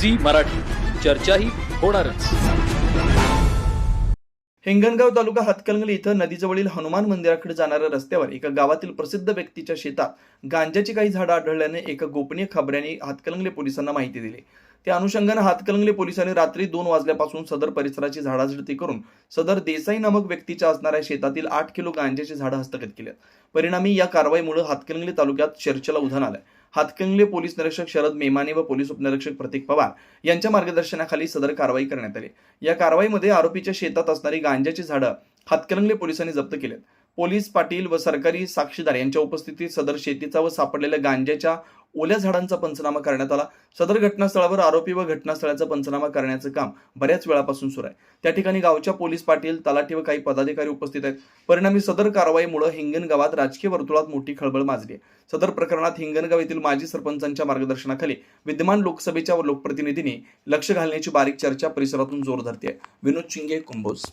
Zee Marathi. चर्चाही होणारच. हिंगणगाव तालुका हातकलंगली इथं नदीजवळील हनुमान मंदिराकडे जाणाऱ्या रस्त्यावर एका गावातील प्रसिद्ध व्यक्तीच्या शेतात गांजाची काही झाडं आढळल्याने एका गोपनीय खबऱ्याने हातकणंगले पोलिसांना माहिती दिली. त्या अनुषंगाने हातकणंगले पोलिसांनी रात्री दोन वाजल्यापासून सदर परिसराची झाडाझडती करून सदर देसाई नामक व्यक्तीच्या असणाऱ्या शेतातील आठ किलो गांजाची झाडं हस्तगत केली. परिणामी या कारवाईमुळे हातकणंगले तालुक्यात चर्चेला उधाण आलं हातकंगले पोलीस निरीक्षक शरद मेमाने व पोलीस उपनिरीक्षक प्रतीक पवार यांच्या मार्गदर्शनाखाली सदर कारवाई करण्यात आली. या कारवाईमध्ये आरोपीच्या शेतात असणारी गांजाची झाडं हातकंगले पोलिसांनी जप्त केलेत. पोलीस पाटील व सरकारी साक्षीदार यांच्या उपस्थितीत सदर शेतीचा व सापडलेल्या गांजाच्या ओल्या झाडांचा पंचनामा करण्यात आला. सदर घटनास्थळावर आरोपी व घटनास्थळाचा पंचनामा करण्याचं काम बऱ्याच वेळापासून सुरू आहे. त्या ठिकाणी गावच्या पोलीस पाटील तलाठी व काही पदाधिकारी उपस्थित आहेत. परिणामी सदर कारवाईमुळे हिंगण गावात राजकीय वर्तुळात मोठी खळबळ माजली आहे. सदर प्रकरणात हिंगणगाव येथील माजी सरपंचांच्या मार्गदर्शनाखाली विद्यमान लोकसभेच्या लोकप्रतिनिधींनी लक्ष घालण्याची बारीक चर्चा परिसरातून जोर धरते विनोद चिंगे कुंभोज.